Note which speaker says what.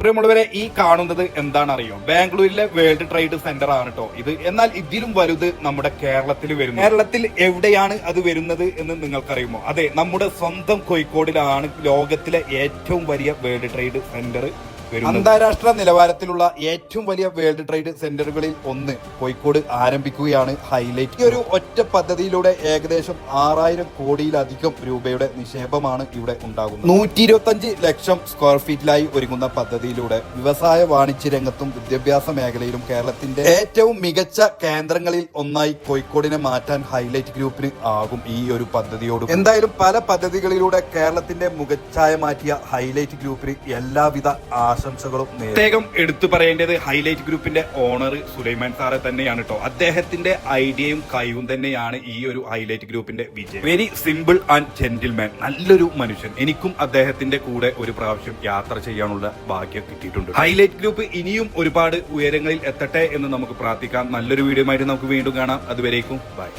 Speaker 1: പ്രിയമുള്ളവരെ ഈ കാണുന്നത് എന്താണെന്നറിയോ? ബാംഗ്ലൂരിലെ വേൾഡ് ട്രേഡ് സെന്റർ ആണ് കേട്ടോ ഇത്. എന്നാൽ ഇതിലും വലുത് നമ്മുടെ കേരളത്തിൽ വരുന്നു. കേരളത്തിൽ എവിടെയാണ് അത് വരുന്നത് എന്ന് നിങ്ങൾക്കറിയുമോ? അതെ നമ്മുടെ സ്വന്തം കോഴിക്കോടിലാണ് ലോകത്തിലെ ഏറ്റവും വലിയ വേൾഡ് ട്രേഡ് സെന്റർ അന്താരാഷ്ട്ര നിലവാരത്തിലുള്ള ഏറ്റവും വലിയ വേൾഡ് ട്രേഡ് സെന്ററുകളിൽ ഒന്ന് കോഴിക്കോട് ആരംഭിക്കുകയാണ് ഹൈലൈറ്റ്. ഈ ഒരു ഒറ്റ പദ്ധതിയിലൂടെ ഏകദേശം ആറായിരം കോടിയിലധികം രൂപയുടെ നിക്ഷേപമാണ് ഇവിടെ ഉണ്ടാകുന്നത്. നൂറ്റി ഇരുപത്തഞ്ച് ലക്ഷം സ്ക്വയർ ഫീറ്റിലായി ഒരുങ്ങുന്ന പദ്ധതിയിലൂടെ വ്യവസായ വാണിജ്യ രംഗത്തും വിദ്യാഭ്യാസ മേഖലയിലും കേരളത്തിന്റെ ഏറ്റവും മികച്ച കേന്ദ്രങ്ങളിൽ ഒന്നായി കോഴിക്കോടിനെ മാറ്റാൻ ഹൈലൈറ്റ് ഗ്രൂപ്പിന് ആകും ഈ ഒരു പദ്ധതിയോട്. എന്തായാലും പല പദ്ധതികളിലൂടെ കേരളത്തിന്റെ മുഖച്ഛായ മാറ്റിയ ഹൈലൈറ്റ് ഗ്രൂപ്പിന് എല്ലാവിധ ആശംസകളും പ്രത്യേകം എടുത്തു പറയേണ്ടത് ഹൈലൈറ്റ് ഗ്രൂപ്പിന്റെ ഓണർ സുലൈമാൻ സാറെ തന്നെയാണ് കേട്ടോ അദ്ദേഹത്തിന്റെ ഐഡിയയും കഴിവും തന്നെയാണ് ഈ ഒരു ഹൈലൈറ്റ് ഗ്രൂപ്പിന്റെ വിജയം. വെരി സിമ്പിൾ ആൻഡ് ജെന്റിൽമാൻ നല്ലൊരു മനുഷ്യൻ. എനിക്കും അദ്ദേഹത്തിന്റെ കൂടെ ഒരു പ്രാവശ്യം യാത്ര ചെയ്യാനുള്ള ഭാഗ്യം കിട്ടിയിട്ടുണ്ട്. ഹൈലൈറ്റ് ഗ്രൂപ്പ് ഇനിയും ഒരുപാട് ഉയരങ്ങളിൽ എത്തട്ടെ എന്ന് നമുക്ക് പ്രാർത്ഥിക്കാം. നല്ലൊരു വീഡിയോ ആയിട്ട് നമുക്ക് വീണ്ടും കാണാം. അതുവരേക്കും. ബൈ